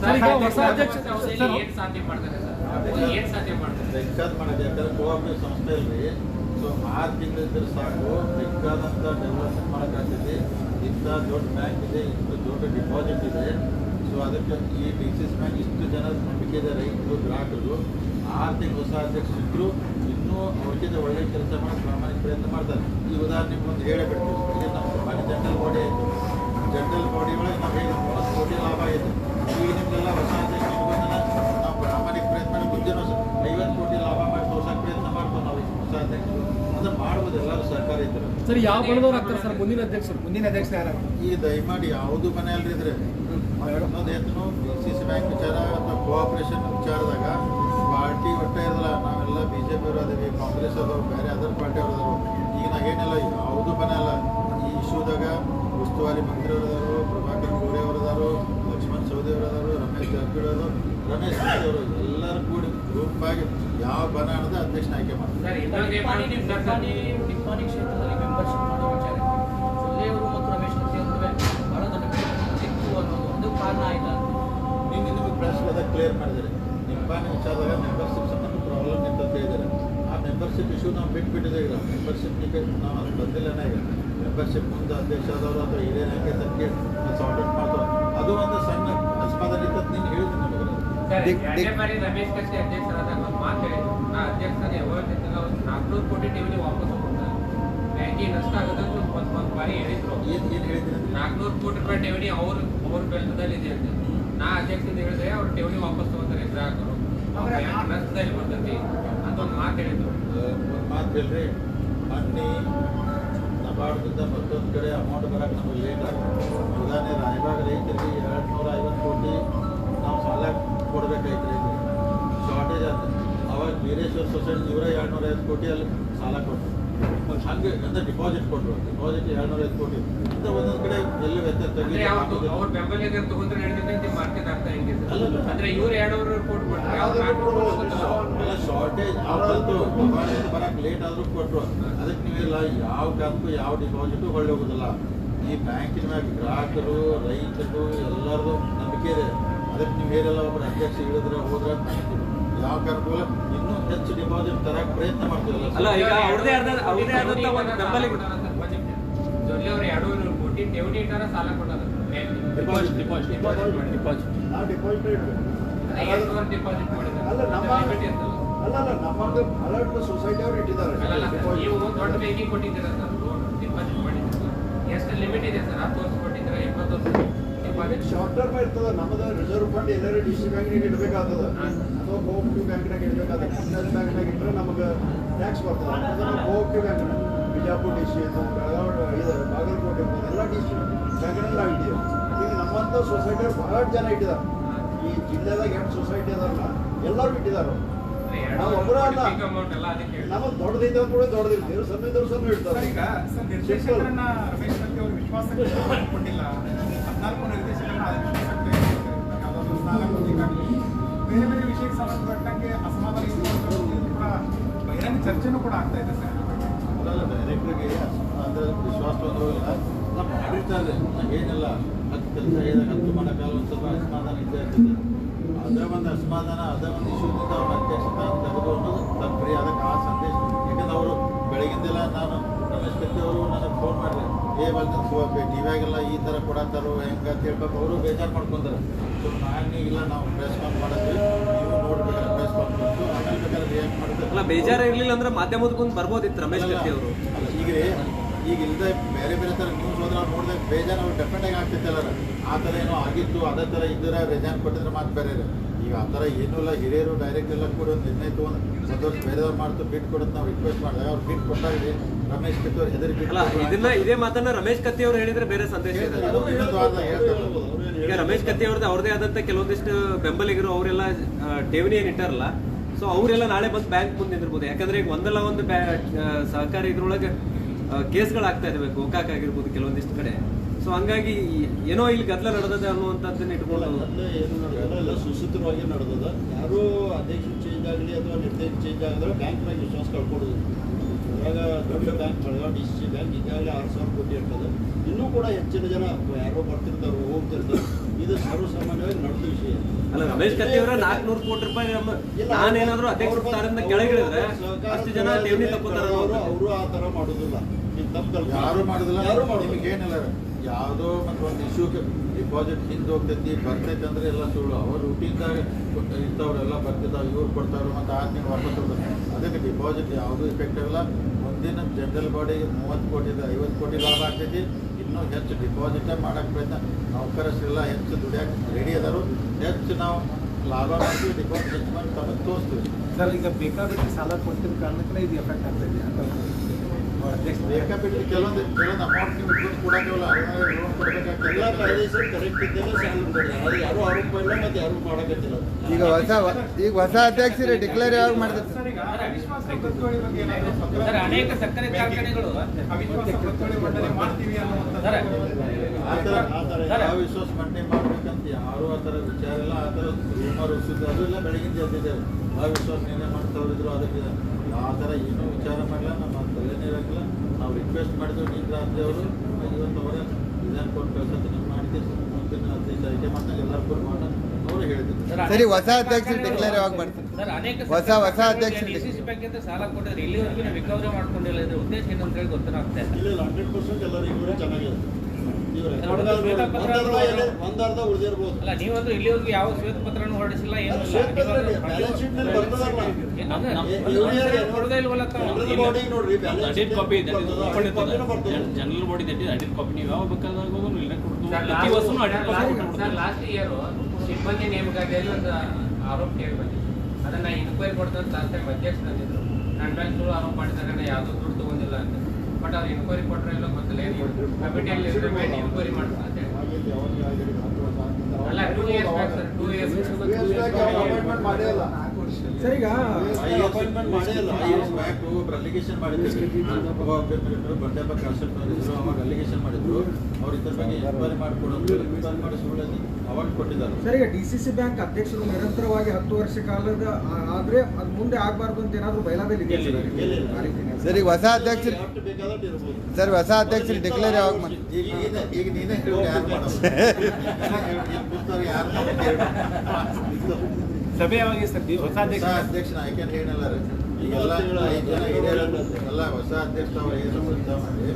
[SPEAKER 7] ಸಾಧ್ಯ ಮಾಡ್ತಾರೆ
[SPEAKER 3] ಸಂಸ್ಥೆ ಇಲ್ರಿ ಸೊ ಆರು ತಿಂಗಳು ಇದ್ರೆ ಸಾಕು. ಬೇಕಾದಂಥ ಡೆವಲಪ್ಮೆಂಟ್ ಮಾಡೋಕ್ಕಾಗ್ತೈತಿ. ಇಂಥ ದೊಡ್ಡ ಬ್ಯಾಂಕ್ ಇದೆ ಇಷ್ಟು ದೊಡ್ಡ ಡಿಪಾಸಿಟ್ ಇದೆ. ಸೊ ಅದಕ್ಕೆ ಈ ಡಿ ಸಿ ಎಸ್ ಬ್ಯಾಂಕ್ ಇಷ್ಟು ಜನ ನಂಬಿಕೆ ಇದೆ ರೈತರು ಗ್ರಾಹಕರು. ಆರು ತಿಂಗಳು ಹೊಸ ಅಧ್ಯಕ್ಷ ಇದ್ರು ಇನ್ನೂ ಅವ್ರಿಗಿಂತ ಒಳ್ಳೆ ಕೆಲಸ ಮಾಡಿ ಪ್ರಾಮಾಣಿಕ ಪ್ರಯತ್ನ ಮಾಡ್ತಾರೆ. ಈ ಉದಾಹರಣೆ ಒಂದು ಹೇಳಬಿಟ್ಟು ಈಗ ನಮ್ಮ ಮನೆ ಜನರಲ್ ಬಾಡಿ ಆಯಿತು. ಜನರಲ್ ಬಾಡಿ ಒಳಗೆ ನಾವು ಮೂವತ್ತು ಕೋಟಿ ಲಾಭ ಆಯಿತು.
[SPEAKER 2] ಸರ್ ಯಾವ ಬಣ್ಣದವ್ರು ಆಗ್ತಾರೆ ಸರ್? ಮುಂದಿನ ಅಧ್ಯಕ್ಷರು.
[SPEAKER 6] ಮುಂದಿನ ಅಧ್ಯಕ್ಷ ಯಾರು?
[SPEAKER 3] ಈ ದಯಮಾಡಿ ಯಾವುದು ಮನೆ ಅಲ್ರಿ ಇದ್ರೆ ಇನ್ನೊಂದು ಏನು ಡಿ ಸಿ ಸಿ ಬ್ಯಾಂಕ್ ವಿಚಾರ ಅಥವಾ ಕೋಆಪರೇಷನ್ ವಿಚಾರದಾಗ ಪಾರ್ಟಿ ಒಟ್ಟೆ ಇರಲ್ಲ. ನಾವೆಲ್ಲ ಬಿ ಜೆ ಪಿ ಅವರು ಅದೇವಿ ಕಾಂಗ್ರೆಸ್ ಅದಾವ ಬೇರೆ ಅದರ್ ಪಾರ್ಟಿ ಅವರು ಅದಾವ. ಈಗ ಏನಿಲ್ಲ ಯಾವುದು ಮನೆ ಅಲ್ಲ. ಈ ಇಶ್ಯೂದಾಗ ಉಸ್ತುವಾರಿ ಮಂತ್ರಿ ಅವರು ಅದಾರು ಪ್ರಭಾಕರ್ ಕೋರೆ ಅವರು ಅದಾರು ಲಕ್ಷ್ಮಣ್ ಸೌದಿ ಅವರು ಅದಾರು ರಮೇಶ್ ಜಾರಕಿಹೊಳಿ ಅವರು ರಮೇಶ್ ಅವರು ಎಲ್ಲರೂ ಕೂಡಿ ಗ್ರೂಪ್ ಆಗಿ ಯಾವ ಬನ ಅನ್ನೋದು ಅಧ್ಯಕ್ಷನ ಆಯ್ಕೆ ಮಾಡ್ತಾರೆ.
[SPEAKER 4] ಕ್ಷೇತ್ರದಲ್ಲಿ ಮೆಂಬರ್ಶಿಪ್ ಮಾಡೋ ವಿಚಾರ ಸುಳ್ಳೆಯವರು ಮತ್ತು ರಮೇಶ್ ಕತ್ತಿ ಅವರು ಬಹಳ ದೊಡ್ಡ ಅನ್ನೋದು ಒಂದು ಕಾರಣ
[SPEAKER 3] ಇಲ್ಲ. ನಿಮಗೆ ಪ್ರಶ್ನೆ ಅದ ಕ್ಲಿಯರ್ ಮಾಡಿದ್ದಾರೆ. ನಿಂಬಾನಿ ವಿಚಾರದಾಗ ಮೆಂಬರ್ಶಿಪ್ ಸಂಬಂಧ ಪ್ರಾಬ್ಲಮ್ ಇತ್ತು ಇದ್ದಾರೆ ಹೇಳಿದ್ದಾರೆ ಆ ಮೆಂಬರ್ಶಿಪ್ ಇಶ್ಯೂ ನಾವು ಬಿಟ್ಬಿಟ್ಟಿದೆ ಈಗ. ಮೆಂಬರ್ಶಿಪ್ ಟಿಕೆಟ್ ನಾವು ಅದು ಬಂದಿಲ್ಲನೇ ಈಗ. ಮೆಂಬರ್ಶಿಪ್ ಮುಂದೆ ಅಧ್ಯಕ್ಷ ಆದವರು ಅಥವಾ ಹಿರಿಯ ನಾಯಕ ತಕ್ಕೆ ಸಾರ್ಟ್ ಔಟ್ ಮಾಡ್ತಾರೆ ಅದು ಒಂದು ಸಣ್ಣ
[SPEAKER 7] ನಾಲ್ಕುನೂರು ಕೋಟಿ ಠೇವಣಿ ವಾಪಸ್ ಕೊಡ್ತಾರೆ ಬ್ಯಾಂಕಿಗೆ ನಷ್ಟ ಆಗುತ್ತೆ ಅಂತ ಒಂದು ಒಂದು ಬಾರಿ ಹೇಳಿದ್ರು.
[SPEAKER 3] ಏನು ಏನು ಹೇಳಿದ್ದೀನಿ ಅಂದ್ರೆ
[SPEAKER 7] ನಾಲ್ಕುನೂರು ಕೋಟಿ ರೂಪಾಯಿ ಠೇವಣಿ ಅವ್ರ ಅವ್ರ ಬೆಲ್ಟದಲ್ಲಿ ಇದೆ ಅಂತ. ನಾ ಅಧ್ಯಕ್ಷದಿಂದ ಹೇಳಿದ್ರೆ ಅವ್ರ ಠೇವಣಿ ವಾಪಸ್ ತಗೋತಾರೆ ಗ್ರಾಹಕರು ನಷ್ಟದಲ್ಲಿ ಬರ್ತೈತಿ ಅಂತ ಒಂದು ಮಾತು ಹೇಳಿದ್ರು.
[SPEAKER 3] ಒಂದು ಮಾತು ಹೇಳ್ರಿ. ಬನ್ನಿ ನಬಾರ್ಡ್ದಿಂದ ಮತ್ತೊಂದು ಕಡೆ ಅಮೌಂಟ್ ಬರಕ್ಕೆ ನಮಗೆ ಲೇಟ್ ಆಗ್ತದೆ ಉದಾಹರಣೆ ರಾಯಬಾಗ ರೈತರಿಗೆ ಎರಡು ನೂರ ಐವತ್ತು ಕೋಟಿ ನಾವು ಸಾಲ ಕೊಡ್ಬೇಕಾಯ್ತು ರೈತರಿಗೆ ಶಾರ್ಟೇಜ್ ಆಯ್ತು. ಅವಾಗ ವೀರೇಶ್ವರ ಸೊಸೈಟಿ ಇವರ ಎರಡು ನೂರ ಐವತ್ತು ಕೋಟಿ ಅಲ್ಲಿ ಸಾಲ ಕೊಟ್ಟರು ಹಂಗೆ ಅಂತ ಡಿಪಾಸಿಟ್ ಕೊಟ್ಟರು ಡಿಪಾಸಿಟ್ ಎರಡು ನೂರ ಐವತ್ತು ಕೋಟಿ. ಅಂತ ಒಂದೊಂದು ಕಡೆ ಎಲ್ಲ ವ್ಯತ್ಯಾಸ ಅಲ್ಲ, ಶಾರ್ಟೇಜ್ ಬರಕ್ಕೆ ಲೇಟ್ ಆದ್ರೂ ಕೊಟ್ಟರು ಅದಕ್ಕೆ ನೀವೆಲ್ಲ ಯಾವ ಕಾಲಕ್ಕೂ ಯಾವ ಡಿಪಾಸಿಟು ಹೊಳ್ಳಿ ಹೋಗೋದಿಲ್ಲ. ಈ ಬ್ಯಾಂಕಿನ ಮ್ಯಾಗ ಗ್ರಾಹಕರು ರೈತರು ಎಲ್ಲರದು ನಂಬಿಕೆ ಇದೆ. ಅದಕ್ಕೆ ನೀವು ಹೇಳಲ್ಲ ಒಬ್ಬರು ಅಧ್ಯಕ್ಷ ಹೇಳಿದ್ರೆ ಹೋದ್ರೆ ಯಾವ ಕಾರಣಕ್ಕೂ ಇಲ್ಲ. ಇನ್ನೂ ಹೆಚ್ಚು ಡಿಪಾಸಿಟ್ ತರಕ್ಕೆ ಪ್ರಯತ್ನ ಮಾಡ್ತೀವಲ್ಲ
[SPEAKER 5] ಅಲ್ಲ, ಈಗ ಆದ- ಆದಂತ ಒಂದು ಬೆಂಬಲಿಗ-
[SPEAKER 7] ಜೊಲ್ಲೆ ಅವ್ರು ಎರಡೂವರೆ ಕೋಟಿ ಠೇವಣಿ ಇಟ್ಟಾರ ಸಾಲ
[SPEAKER 3] ಡಿಪಾಸಿಟ್
[SPEAKER 7] ಡಿಪಾಸಿಟ್ ಡಿಪಾಸಿಟ್
[SPEAKER 8] ನಾವು ಡಿಪಾಸಿಟ್ ಇಡ್ಬೇಕು
[SPEAKER 7] ಎಷ್ಟು ಡಿಪಾಸಿಟ್ ಮಾಡಿದ್ದಾರೆ.
[SPEAKER 8] ಅಲ್ಲ ನಮ್ಮ
[SPEAKER 7] ಲಿಮಿಟ್ ಇರ್ತಲ್ಲ
[SPEAKER 8] ಅಲ್ಲ ಅಲ್ಲ ನಮ್ಮದು ಸೊಸೈಟಿ ಅವ್ರು ಇಟ್ಟಿದ್ದಾರೆ.
[SPEAKER 7] ನೀವು ದೊಡ್ಡ ಬೇಕಿ ಕೊಟ್ಟಿದ್ದೀರಾ ಸರ್? ಲೋನ್ ಡಿಪಾಸಿಟ್ ಮಾಡಿದ್ದೀರಾ ಎಷ್ಟು ಲಿಮಿಟ್ ಇದೆ ಸರ್? ಆ
[SPEAKER 8] ಶಾರ್ಟ್ ಟರ್ಮ್ ಇರ್ತದ, ನಮ್ಮದ ರಿಸರ್ವ್ ಫಂಡ್ ಎಲ್ಲರೂ ಡಿ ಸಿ ಬ್ಯಾಂಕ್ನಾಗ ಇಡಬೇಕಾಗ್ತದ. ಅಥವಾ ಕೋಆಪರೇಟಿವ್ ಬ್ಯಾಂಕ್ನಾಗ ಇಡಬೇಕಾದ ನ್ಯಾಷನಲ್ ಬ್ಯಾಂಕ್ನಾಗ ಇಟ್ಟರೆ ನಮಗೆ ಟ್ಯಾಕ್ಸ್ ಬರ್ತದೆ. Two bank Bijapur D C ಇತ್ತು ಬೆಳಗಾವಿ ಇದು, ಬಾಗಲಕೋಟೆ ಎಲ್ಲ ಡಿ ಸಿ ಬ್ಯಾಂಕ್ನಲ್ಲಿ ನಾವು ಇದ್ದೀವಿ ಈಗ ನಮ್ಮಂಥ ಸೊಸೈಟಿ ಬಹಳ ಜನ ಇಟ್ಟಿದ್ದಾರೆ ಈ ಜಿಲ್ಲೆದಾಗ ಎಷ್ಟು ಸೊಸೈಟಿ ಅದಾರಲ್ಲ, ಎಲ್ಲರೂ ಇಟ್ಟಿದ್ದಾರೆ ನಾವು ಒಬ್ಬರ. ನಮಗೆ ದೊಡ್ಡದೈತೆ ಕೂಡ ದೊಡ್ಡದಿರ್ತೀವಿ ಸಣ್ಣ ಇದ್ದವ್ರು ಸಣ್ಣ ಇಡ್ತಾರೆ.
[SPEAKER 6] ಈಗ ವಿಶ್ವಾಸಕ್ಕೆ ಕೊಟ್ಟಿಲ್ಲ. ಹದಿನಾಲ್ಕು ನಿರ್ದೇಶಕರನ್ನ ವಿಶ್ವಾಸಕ್ಕೆ ಯಾವುದಾದ್ರು ಕೊಡಲಿಕ್ಕಾಗಲಿ ಬೇರೆ ಬೇರೆ ವಿಷಯಕ್ಕೆ ಸಂಬಂಧಪಟ್ಟಂಗೆ ಅಸಮಾಧಾನ ಇದೆ ಇದು ಕೂಡ ಬಹಿರಂಗ ಚರ್ಚೆನೂ ಕೂಡ ಆಗ್ತಾ ಇದೆ ಸರ್.
[SPEAKER 3] ಅದಲ್ಲ ಡೈರೆಕ್ಟ್ರಿಗೆ ಅಂದ್ರೆ ವಿಶ್ವಾಸ ಬಂದಿರೋಲ್ಲ ಎಲ್ಲ ಮಾಡಿರ್ತಾರೆ ಏನಿಲ್ಲ. ಹತ್ತು ಕೆಲಸ ಹೇಳಿದಾಗ ಹತ್ತು ಮಾಡೋಕ್ಕಾಗಲ್ಲ ಒಂದು ಸ್ವಲ್ಪ ಅಸಮಾಧಾನ ಇದ್ದೇ ಇರ್ತದೆ. ಅದೇ ಒಂದು ಅಸಮಾಧಾನ, ಅದೇ ಒಂದು ಇಶ್ಯೂ ಅವ್ರ ಅಧ್ಯಕ್ಷತೆ ಮಾಡಿರಿ ಏ ಬಂದ ಟಿವಿಯಾಗೆಲ್ಲ ಈ ಥರ ಕೊಡತ್ತಾರೋ ಹೆಂಗೆ ಅಂತ ಹೇಳ್ಬೇಕು. ಅವರು ಬೇಜಾರು ಮಾಡ್ಕೊಂತಾರೆ ಸೊ ನಾನು ಇಲ್ಲ ನಾವು ಪ್ರೆಸ್ ಕಾನ್ ಮಾಡಿದ್ವಿ. ನೀವು ನೋಡ್ಬೇಕಾದ್ರೆ ಪ್ರೆಸ್ ಕಾನ್ಫರೆನ್ಸು ಆಮೇಲೆ ಬೇಕಾದ್ರೆ ರಿಯಾಕ್ಟ್ ಮಾಡಿದ್ರೆ
[SPEAKER 5] ಬೇಜಾರ ಇರ್ಲಿಲ್ಲ ಅಂದ್ರೆ ಮಾಧ್ಯಮದ ಮುಂದೆ ಬರ್ಬೋದಿತ್ತು ರಮೇಶ್ ಕತ್ತಿ ಅವರು.
[SPEAKER 3] ಈಗ ಈಗ ಇಲ್ಲದೆ ಬೇರೆ ಬೇರೆ ಥರ ನ್ಯೂಸ್ ಹೋದ್ರೆ ಅವ್ರು ನೋಡಿದಾಗ ಬೇಜಾರು ಅವ್ರು ಆಗಿ ಆಗ್ತಿತ್ತಲ್ಲ ಆ ಥರ ಏನೋ ಆಗಿತ್ತು ಅದೇ ಥರ ಇದ್ದರೆ ರೆಜಾನ್ ಕೊಟ್ಟಿದ್ರೆ ಮಾತು ಬೇರೆ. ಈಗ ಆ ಥರ ಏನೂ ಇಲ್ಲ ಹಿರಿಯರು ಡೈರೆಕ್ಟ್ ಎಲ್ಲ ಕೂಡ ಒಂದು ನಿರ್ಣಯ ತೊಗೊಂಡು ಒಂದು ವರ್ಷ ಬೇರೆದವ್ರು ಮಾಡ್ತು ಬಿಟ್ ಕೊಡೋದು ನಾವು ರಿಕ್ವೆಸ್ಟ್ ಮಾಡಿದಾಗ ಅವ್ರು ಬಿಟ್ ಕೊಟ್ಟಾಗ ರಮೇಶ್ ಕಿತ್ತು ಅವ್ರು
[SPEAKER 5] ಅಲ್ಲ ಇದನ್ನ ಇದೇ ಮಾತನ್ನ ರಮೇಶ್ ಕತ್ತಿ ಅವರು ಹೇಳಿದ್ರೆ ಬೇರೆ ಸಂದೇಶ ಇದೆ. ಈಗ ರಮೇಶ್ ಕತ್ತಿ ಅವ್ರದ್ದು ಅವ್ರದೇ ಆದಂತ ಕೆಲವೊಂದಿಷ್ಟು ಬೆಂಬಲಿಗರು ಅವರೆಲ್ಲ ಠೇವಣಿ ಏನ್ ಇಟ್ಟಾರಲ್ಲ ಸೊ ಅವರೆಲ್ಲ ನಾಳೆ ಬಂದು ಬ್ಯಾಂಕ್ ಮುಂದೆ ನಿಂದಿರ್ಬೋದು. ಯಾಕಂದ್ರೆ ಈಗ ಒಂದಲ್ಲ ಒಂದು ಸಹಕಾರಿ ಇದ್ರೊಳಗೆ ಕೇಸ್ಗಳಾಗ್ತಾ ಇದಾವೆ ಗೋಕಾಕ್ ಆಗಿರ್ಬೋದು ಕೆಲವೊಂದಿಷ್ಟು ಕಡೆ. ಸೊ ಹಂಗಾಗಿ ಏನೋ ಇಲ್ಲಿ ಗದ್ದಲ ನಡೆದದೆ ಅನ್ನುವಂಥದ್ದನ್ನ ಇಟ್ಕೊಂಡು
[SPEAKER 8] ಎಲ್ಲ ಸುಸೂತ್ರವಾಗಿ ನಡೆದದ. ಯಾರು ಅಧ್ಯಕ್ಷ ಚೇಂಜ್ ಆಗಲಿ ಅಥವಾ ನಿರ್ದೇಶಕ ಚೇಂಜ್ ಆಗಿದ್ರೆ ಮೇಲೆ ವಿಶ್ವಾಸ ಕಳ್ಕೊಡೋದು. ಇವಾಗ ದೊಡ್ಡ bank Belagavi D C C bank ಈಗಾಗಲೇ ಆರು ಸಾವಿರ ಕೋಟಿ ಇರ್ತದೆ. ಇನ್ನೂ ಕೂಡ ಹೆಚ್ಚಿನ ಜನ ಯಾರೋ ಬರ್ತಿರ್ತಾರೆ ಹೋಗ್ತಿರ್ತಾರೆ. ಇದು ಸರ್ವಸಾಮಾನ್ಯವಾಗಿ ನಡೆದ ವಿಷಯ.
[SPEAKER 5] ಅಲ್ಲ ರಮೇಶ್ ಕತ್ತಿ ಅವರ ನಾಲ್ಕುನೂರು ಕೋಟಿ ರೂಪಾಯಿ ನಮ್ಮ ನಾನೇನಾದ್ರೂ ಅಧ್ಯಕ್ಷ ಸ್ಥಾನದಿಂದ ಕೆಳಗಿಳಿದ್ರೆ ಅಷ್ಟು ಜನ ಠೇವಣಿ ತಪ್ಪುತ್ತಾರೆ
[SPEAKER 8] ಅವರು ಅವರು ಆ ಥರ ಮಾಡೋದಿಲ್ಲ. ನೀವು ತಪ್ಪು ಕಲ್ಪನೆ
[SPEAKER 3] ಯಾರು ಮಾಡೋದಿಲ್ಲ.
[SPEAKER 8] ಯಾರು
[SPEAKER 3] ಮಾಡೋದು
[SPEAKER 8] ಮಾಡೋದಿಲ್ಲ
[SPEAKER 3] ಏನಿಲ್ಲ. ಯಾವುದೋ ಮತ್ತು ಒಂದು ಇಶ್ಯೂ ಡಿಪಾಸಿಟ್ ಹಿಂದೆ ಹೋಗ್ತೈತಿ ಬರ್ತೈತೆ ಅಂದ್ರೆ ಎಲ್ಲ ಸುಳ್ಳು. ಅವ್ರು ರೂಟೀನ್ದಾಗ ಇಂಥವ್ರೆಲ್ಲ ಬರ್ತಿದ್ದಾವೆ ಇವ್ರು ಕೊಡ್ತಾವ್ರು ಮತ್ತು ಆರು ತಿಂಗಳು ವಾಪಸ್ ಹೋಗ್ತಾರೆ ಅದಕ್ಕೆ ಡಿಪಾಸಿಟ್ ಯಾವುದೂ ಇಫೆಕ್ಟ್ ಆಗಲ್ಲ ಮುಂದಿನ ಜನರಲ್ ಬಾಡಿಗೆ ಮೂವತ್ತು ಕೋಟಿ, ಐವತ್ತು ಕೋಟಿ ಲಾಭ ಆಗ್ತೈತಿ. ಇನ್ನೂ ಹೆಚ್ಚು ಡಿಪಾಸಿಟೇ ಮಾಡೋಕ್ಕೆ ಪ್ರಯತ್ನ. ನೌಕರರೆಲ್ಲ ಹೆಚ್ಚು ದುಡಿಯಕ್ಕೆ ರೆಡಿ ಅದರು. ಹೆಚ್ಚು ನಾವು ಲಾಭ ಮಾಡ್ತೀವಿ ಡಿಪಾಸಿಟ್ ಹೆಚ್ಚು ಮಾಡಿ ತಮಗೆ ತೋರಿಸ್ತೀವಿ.
[SPEAKER 6] ಸರ್, ಈಗ ಬೇಕಾದಷ್ಟು ಸಾಲ ಕೊಟ್ಟಿದ್ದ ಕಾರಣಕ್ಕೆ ಇದು ಎಫೆಕ್ಟ್ ಆಗ್ತೈತಿ ಅಂತ
[SPEAKER 3] ಬೇಕಾಬಿಟ್ಟು ಕೆಲವೊಂದು ಕೆಲವೊಂದು ಅಮೌಂಟ್ ನೀವು ಇಟ್ಕೊಂಡು ಕೊಡೋಕ್ಕಿಲ್ಲ ಲೋನ್ ಕೊಡಬೇಕಾಗ್ತದೆ
[SPEAKER 8] ಎಲ್ಲ ಕಾಯ್ದೆ ಕರೆಕ್ಟ್ ಇದ್ದೇನೆ ಸಾಲ ಕೊಡ್ತಾರೆ ಅದು ಯಾರೂ ಆರೋಪ ಇಲ್ಲ ಮತ್ತು ಯಾರೂ ಮಾಡಕತ್ತಿಲ್ಲ
[SPEAKER 1] ಈಗ ಹೊಸ ಈಗ ಹೊಸ ಅಧ್ಯಕ್ಷರು ಡಿಕ್ಲೇರ್ ಯಾವಾಗ ಮಾಡ್ತಾರೆ?
[SPEAKER 6] ಸರ್ ಈಗ ಅವಿಶ್ವಾಸ ಗೊತ್ತುವಳಿ ಬಗ್ಗೆ ಏನಾದ್ರು
[SPEAKER 7] ಸರ್, ಅನೇಕ ಸಕ್ಕರೆ ಕಾರ್ಖಾನೆಗಳು
[SPEAKER 6] ಅವಿಶ್ವಾಸ ಮಂಡನೆ ಮಾಡ್ತೀವಿ ಅನ್ನುವಂಥದ್ದು
[SPEAKER 7] ಸರ್,
[SPEAKER 3] ಆ ಥರ
[SPEAKER 8] ಆ ಥರ
[SPEAKER 3] ವಿಶ್ವಾಸ ಮಂಡನೆ ಮಾಡ್ಬೇಕಂತ ಯಾರು ಆ ಥರ ವಿಚಾರ ಇಲ್ಲ ಆ ಥರ ರೂಮರ್ ಸುದ್ದಿ ಅದು ಎಲ್ಲ ಬೆಳಗಿನ ಎದ್ದಿದ್ದೇವೆ ಆ ವಿಶ್ವಾಸ ಮಾಡ್ತಾ ಇದ್ರು ಅದಕ್ಕೆ ಆ ಥರ ಏನೂ ವಿಚಾರ ಮಾಡಲ್ಲ ನಮ್ಮ ಇರಕ್ಕಿಲ್ಲ. ನಾವು ರಿಕ್ವೆಸ್ಟ್ ಮಾಡಿದ್ರು ಈಗ ಅವರು. ಇವತ್ತು ಅವರ ವಿಧಾನ ಕೊಟ್ಟು ಕಳ್ಸತ್ತೆ ನಾವು ಮಾಡಿದ್ದೆ. ಮುಂದಿನ ಅಧ್ಯಕ್ಷ ಆಯ್ಕೆ ಮಾಡ್ದಾಗ ಎಲ್ಲರೂ ಕೂಡ ಮಾಡೋಣ ಅವರು ಹೇಳಿದ್ರು.
[SPEAKER 1] ಸರಿ ಹೊಸ ಅಧ್ಯಕ್ಷರು ಡಿಕ್ಲೇರ್ ಯಾವಾಗ ಮಾಡ್ತಾರೆ?
[SPEAKER 7] ಸರ್ ಅನೇಕ
[SPEAKER 1] ಹೊಸ ಹೊಸ ಅಧ್ಯಕ್ಷ
[SPEAKER 7] ಡಿಸಿಸಿ ಬ್ಯಾಂಕ್ ಅಂತ ಸಾಲ ಕೊಟ್ಟಿದ್ರೆ ಇಲ್ಲಿವರೆಗೂ ನಾವು ರಿಕವರಿ ಮಾಡ್ಕೊಂಡಿಲ್ಲ ಇದ್ರ ಉದ್ದೇಶ ಏನು ಅಂತ ಹೇಳಿ ಗೊತ್ತಾಗ್ತಾ ಇಲ್ಲ
[SPEAKER 8] ಇಲ್ಲ ಹಂಡ್ರೆಡ್ ಪರ್ಸೆಂಟ್ ಇವ್ರೆ
[SPEAKER 7] ನೋಡಿದ್ರೆ ಶ್ವೇತಪತ್ರ
[SPEAKER 8] ಒಂದರ್ಧ ಒಂದರ್ಧ ಉಳಿದಿರ್ಬೋದು
[SPEAKER 7] ಅಲ್ಲ ನೀವಂತೂ ಇಲ್ಲಿವರೆಗೂ ಯಾವ ಶ್ವೇತಪತ್ರನೂ ಹೊರಡಿಸಿಲ್ಲ ಏನು?
[SPEAKER 8] ಜನರಲ್ ಬಾಡಿ
[SPEAKER 9] ಅಡಿಟ್ ಕಾಪಿ ನೀವು ಯಾವ ಬೇಕಾದಾಗ ಇಲ್ಲ ಕೊಡ್ತು
[SPEAKER 7] ಲಾಸ್ಟ್ ಇಯರ್ ಸಿಬ್ಬಂದಿ ನೇಮಕಾತಿಯಲ್ಲಿ ಒಂದು ಆರೋಪ ಕೇಳಿ ಬಂದಿದ್ರು ಅದನ್ನ ಇನ್ಕ್ವೈರಿ ಕೊಡ್ತಾರೆ ಲಾಸ್ಟ್ ಟೈಮ್ ಅಧ್ಯಕ್ಷ ತಂದಿದ್ರು. ನನ್ನ ಮೇಲೆ ಸುಳ್ಳು ಆರೋಪ ಮಾಡಿದಾಗ ಯಾವ್ದು ಬಟ್ ಅವ್ರು ಇನ್ಕ್ವೈರಿ ಕೊಟ್ಟರೆ ಎಲ್ಲ ಗೊತ್ತಿಲ್ಲ ಏನು ಕಮಿಟಿಯಲ್ಲಿ ಇದ್ರ ಮೇಲೆ ಇನ್ಕ್ವೈರಿ ಮಾಡ್ತಾರೆ ಅಂತ ಹೇಳಿ ಅಲ್ಲ two years back sir two years
[SPEAKER 8] appointment ಮಾಡೇ ಇಲ್ಲ.
[SPEAKER 6] ಸರ್ ಈಗ
[SPEAKER 8] ಅಪಾಯಿಂಟ್ಮೆಂಟ್ ಮಾಡೇ ಇಲ್ಲ
[SPEAKER 3] ಬ್ಯಾಕ್ ಅಲಿಗೇಷನ್ ಮಾಡಿದ್ರು. ಒಬ್ಬ ಅಭ್ಯರ್ಥಿಗಳು ಬಂಡೆಪ್ಪ ಅವಾಗ ಅಲಿಗೇಷನ್ ಮಾಡಿದ್ರು. ಅವ್ರು ಇದ್ರ ಬಗ್ಗೆ ಎನ್ಕ್ವೈರಿ ಮಾಡ್ಕೊಡೋದು ಎನ್ಕ್ವೈರಿ ಮಾಡಿ ಸುಳ್ಳಲ್ಲಿ ಅವಾರ್ಡ್ ಕೊಟ್ಟಿದ್ದಾರೆ.
[SPEAKER 6] ಸರ್ ಈಗ ಡಿ ಸಿ ಸಿ ಬ್ಯಾಂಕ್ ಅಧ್ಯಕ್ಷರು ನಿರಂತರವಾಗಿ ಹತ್ತು ವರ್ಷ ಕಾಲದ ಆದ್ರೆ ಅದು ಮುಂದೆ ಆಗಬಾರ್ದು ಅಂತ ಏನಾದ್ರು ಬಯಲಾದಲ್ಲಿ ಇದೆ ಸರ್?
[SPEAKER 1] ಈಗ ಹೊಸ ಅಧ್ಯಕ್ಷರು ಸರ್ ಹೊಸ ಅಧ್ಯಕ್ಷರು ಡಿಕ್ಲೇರ್ ಯಾವಾಗ
[SPEAKER 3] ಈಗ ನೀನೇ ಯಾರು.
[SPEAKER 2] ಸಭೆ ಯಾವಾಗ ಸರ್ ಹೊಸ
[SPEAKER 3] ಹೊಸ
[SPEAKER 2] ಅಧ್ಯಕ್ಷ
[SPEAKER 3] ಅಧ್ಯಕ್ಷನ ಆಯ್ಕೆ ಹೇಳಲ್ಲ ರೀ ಈಗೆಲ್ಲ ಐದು ಜನ ಹಿರಿಯರು ಎಲ್ಲ ಹೊಸ ಅಧ್ಯಕ್ಷ ಅವ್ರ ಹೆಸರು ಪ್ರಸ್ತಾವ ಮಾಡಿ.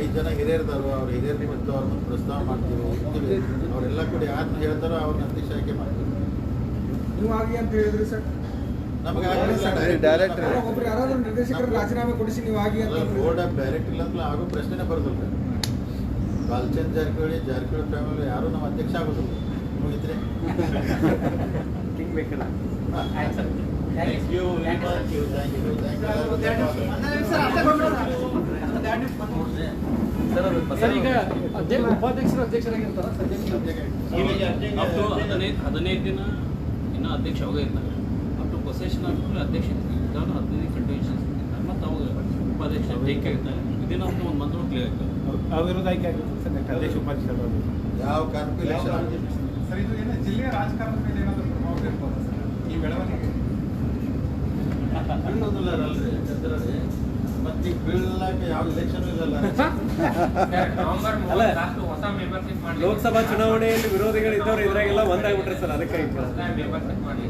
[SPEAKER 3] ಐದು ಜನ ಹಿರಿಯರ್ದಾರು ಅವ್ರ ಹಿರಿಯರ್ ಮತ್ತು ಅವ್ರನ್ನ ಪ್ರಸ್ತಾವ ಮಾಡ್ತೀವಿ ಇರ್ತೀವಿ ಅವರೆಲ್ಲ ಕೂಡ ಯಾರನ್ನ ಹೇಳ್ತಾರೋ ಅವ್ರನ್ನ ಅಧ್ಯಕ್ಷ ಆಯ್ಕೆ ಮಾಡ್ತೀವಿ.
[SPEAKER 6] ನೀವು ಆಗಿ ಅಂತ ಹೇಳಿದ್ರಿ ಸರ್?
[SPEAKER 3] ನಮಗೆ ಆಗಲಿ
[SPEAKER 1] ಸರ್, ಡೈರೆಕ್ಟ್
[SPEAKER 6] ರಾಜೀನಾಮೆ ಕೊಡಿಸಿ ನೀವು ಆಗಿ ಅಂತ
[SPEAKER 3] ಬೋರ್ಡ್ ಆಫ್ ಡೈರೆಕ್ಟ್ ಇಲ್ಲ ಅಂದ್ರೆ ಆಗೋ ಪ್ರಶ್ನೆನೇ ಬರೋದಿಲ್ಲ. ಬಾಲ್ಚಂದ್ ಜಾರಕಿಹೊಳಿ ಜಾರಕಿಹೊಳಿ ಫ್ಯಾಮಿಲಿ ಯಾರು ನಮ್ಮ ಅಧ್ಯಕ್ಷ ಆಗೋದಿಲ್ಲ. ಮುಗಿತ್ರಿ
[SPEAKER 6] ಬೇಕಲ್ಲ.
[SPEAKER 3] Thank you thank you thank you
[SPEAKER 2] sir ಈಗ ಅಧ್ಯಕ್ಷ ಉಪಾಧ್ಯಕ್ಷರು ಅಧ್ಯಕ್ಷರಾಗಿರ್ತಾರ?
[SPEAKER 9] ಹದಿನೈದು ಹದಿನೈದು ದಿನ ಇನ್ನು ಅಧ್ಯಕ್ಷ ಅವಾಗ ಇರ್ತಾರೆ. ಅಪ್ ಟು ಪೊಸೆಷನ್ ಆಗ್ತಾರೆ ಅಧ್ಯಕ್ಷ ಇರ್ತಾರೆ. ಹದಿನೈದು ಕಂಟಿನ್ಯೂಷನ್ಸ್ ಇರ್ತಾರೆ. ಮತ್ತು ಅವಾಗ ಉಪಾಧ್ಯಕ್ಷ ಟೇಕ್ ಆಗಿರ್ತಾರೆ ದಿನ ಒಂದು ಮಂತ್ ಕ್ಲಿಯರ್ ಆಗ್ತದೆ.
[SPEAKER 2] ಅವ್ರ ವಿರುದ್ಧ ಆಯ್ಕೆ ಆಗುತ್ತೆ ಸರ್ ಅಧ್ಯಕ್ಷ ಉಪಾಧ್ಯಕ್ಷ
[SPEAKER 3] ಯಾವ ಕಾರ್ಪೊರೇಷನ್
[SPEAKER 6] ಸರ್ ಇದು ಏನು ಜಿಲ್ಲೆಯ ರಾಜಕಾರಣದ ಮೇಲೆ ಏನಾದರೂ ಈ ಬೆಳವಣಿಗೆ.
[SPEAKER 3] ಬೀಳೋದಿಲ್ಲ ಅಲ್ರಿ ಚಂದ್ರರೇ. ಮತ್ತೆ ಈಗ ಬೀಳಲಾಕ ಯಾವ ಇಲೆಕ್ಷನ್ ಇಲ್ಲಲ್ಲ
[SPEAKER 7] ನವೆಂಬರ್
[SPEAKER 5] ಅಲ್ಲ.
[SPEAKER 7] ಹೊಸ ಮೆಂಬರ್ಶಿಪ್ ಮಾಡಿ
[SPEAKER 5] ಲೋಕಸಭಾ ಚುನಾವಣೆಯಲ್ಲಿ ವಿರೋಧಿಗಳು ಇದ್ದವರು ಇದ್ರಾಗೆಲ್ಲ ಒಂದಾಗ್ಬಿಟ್ರೆ ಸರ್
[SPEAKER 7] ಮೆಂಬರ್ಶಿಪ್ ಮಾಡಿ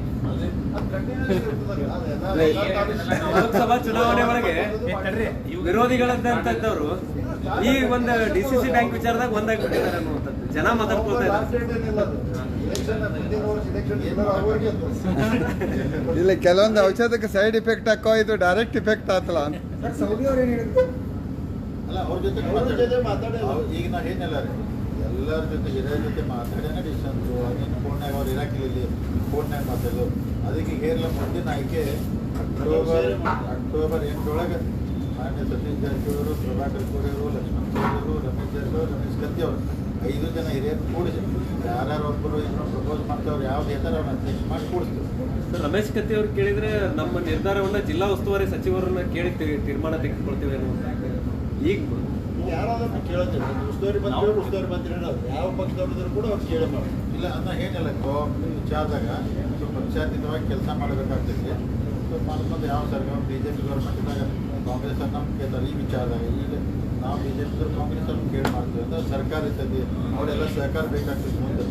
[SPEAKER 5] ಲೋಕಸಭಾ ಚುನಾವಣೆ ಒಳಗೆ ವಿರೋಧಿಗಳಂತದ್ದವರು ಈ ಒಂದು ಡಿ ಸಿ ಸಿ ಬ್ಯಾಂಕ್ ವಿಚಾರದಾಗ ಒಂದಾಗ್ಬಿಟ್ಟಿದ್ದಾರೆ ಅನ್ನುವಂಥದ್ದು. ಜನ ಮಾತಾಡ್ಕೊಳ್ತಾ ಇದ್ದಾರೆ.
[SPEAKER 1] ಇಲ್ಲ ಕೆಲವೊಂದು ಔಷಧಕ್ಕೆ ಸೈಡ್ ಇಫೆಕ್ಟ್ ಹಾಕೋ ಇದು ಡೈರೆಕ್ಟ್ ಇಫೆಕ್ಟ್ ಆತಲ್ಲ ಅಂತ.
[SPEAKER 3] ಅಲ್ಲ ಅವ್ರ ಜೊತೆ.
[SPEAKER 8] ಅವ್ರು-
[SPEAKER 3] ಈಗ ನಾ ಏನಿಲ್ಲ ರೀ ಎಲ್ಲರ ಜೊತೆ ಹಿರಿಯರ ಜೊತೆ ಮಾತಾಡೇನೆ ಡಿಸಿಷನ್ ಅದೇನು ಫೋನ್ನಾಗ ಅವ್ರು ಇರಾಕಿಲ್ಲ ಇಲ್ಲಿ. ಫೋನ್ಯಾಗ ಮಾತಾಡೋದು ಅದಕ್ಕೆ ಹೇರಲ ಮುಂದಿನ ಆಯ್ಕೆ ಅಕ್ಟೋಬರ್ ಅಕ್ಟೋಬರ್ ಎಂಟರೊಳಗೆ ಮಾನ್ಯ ಸತೀಶ್ ಜಾರಕಿಹೊಳಿ ಅವರು ಪ್ರಭಾಕರ್ ಕೋರೆ ಅವರು ಲಕ್ಷ್ಮಣ್ ಕೋರೆ ಅವರು ರಮೇಶ್ ಜಾರಕಿಹೊಳಿ ರಮೇಶ್ ಕತ್ತಿ ಅವರು. ಐದು ಜನ ಹಿರಿಯರು ಕೂಡಿಸಿ ಯಾರ್ಯಾರು ಒಬ್ಬರು ಏನೋ ಪ್ರಪೋಸ್ ಮಾಡ್ತಾವ್ರು ಯಾವ್ದು ಹೇಳ್ತಾರೆ ಅವ್ರನ್ನ ಅಧ್ಯಕ್ಷ ಮಾಡಿ ಕೂಡಿಸ್ತೀವಿ
[SPEAKER 5] ಸರ್ ರಮೇಶ್ ಕತ್ತಿ ಅವ್ರು ಕೇಳಿದ್ರೆ ನಮ್ಮ ನಿರ್ಧಾರವನ್ನ ಜಿಲ್ಲಾ ಉಸ್ತುವಾರಿ ಸಚಿವರನ್ನ ಕೇಳಿ ತೀರ್- ತೀರ್ಮಾನ ತೆಗೆದುಕೊಳ್ತೀವಿ ಅನ್ನೋ ಈಗ
[SPEAKER 8] ಯಾರಾದ್ರೂ ಕೇಳೋದಿಲ್ಲ ಉಸ್ತುವಾರಿ ಮಂತ್ರಿ ಉಸ್ತುವಾರಿ ಮಂತ್ರಿ ಯಾವ ಪಕ್ಷದವ್ರಿದ್ರು ಕೂಡ ಅವ್ರು ಕೇಳಿ ಮಾಡಿ
[SPEAKER 3] ಇಲ್ಲ ಅನ್ನ ಏನಿಲ್ಲ ವಿಚಾರದಾಗ ಸ್ವಲ್ಪ ಪಕ್ಷಾತೀತವಾಗಿ ಕೆಲಸ ಮಾಡಬೇಕಾಗ್ತೈತಿ. ಮಾಡ್ಕೊಂಡು ಯಾವ ಸರ್ಕಾರ ಬಿ ಜೆ ಪಿ ಗೌರ್ಮೆಂಟ್ದಾಗ ಕಾಂಗ್ರೆಸ್ ಅನ್ನ ಕೇಳ್ತಾರೆ ಈ ವಿಚಾರದಾಗ. ಈಗ ನಾವು ಬಿಜೆಪಿ ಕಾಂಗ್ರೆಸ್ ಅವ್ರನ್ನ ಕೇಳಿ ಮಾಡ್ತೀವಿ ಅಂತ ಸರ್ಕಾರ ಇರ್ತದೆ. ಅವರೆಲ್ಲ ಸಹಕಾರ ಬೇಕಾಗ್ತದೆ ಮುಂದೆ.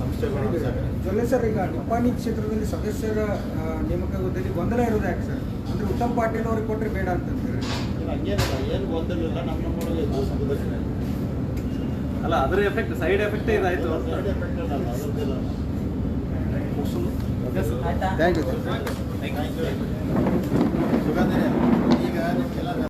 [SPEAKER 3] ಸಂಸ್ಥೆಗಳು.
[SPEAKER 10] ಜೊಲ್ಲೆ ಸರ್ ಈಗ ನಿಪ್ಪಾಣಿ ಕ್ಷೇತ್ರದಲ್ಲಿ ಸದಸ್ಯರ ನೇಮಕದಲ್ಲಿ ಗೊಂದಲ ಇರೋದು ಯಾಕೆ ಸರ್? ಅಂದ್ರೆ ಉತ್ತಮ್ ಪಾಟೀಲ್ ಅವ್ರಿಗೆ ಕೊಟ್ಟರೆ ಬೇಡ ಅಂತಂತಾರೆ
[SPEAKER 8] ಹಂಗೇನಿಲ್ಲ. ಏನು ಗೊಂದಲಿಲ್ಲ ನಮ್ಮ ನಮ್ಮೊಳಗೆ
[SPEAKER 5] ಅಲ್ಲ ಅದರ ಎಫೆಕ್ಟ್ ಸೈಡ್ ಎಫೆಕ್ಟ್ ಇದಾಯಿತು ಅಂತ
[SPEAKER 8] side effect
[SPEAKER 1] thank you
[SPEAKER 3] Thank you. ಈಗ ನಿಮಗೆಲ್ಲ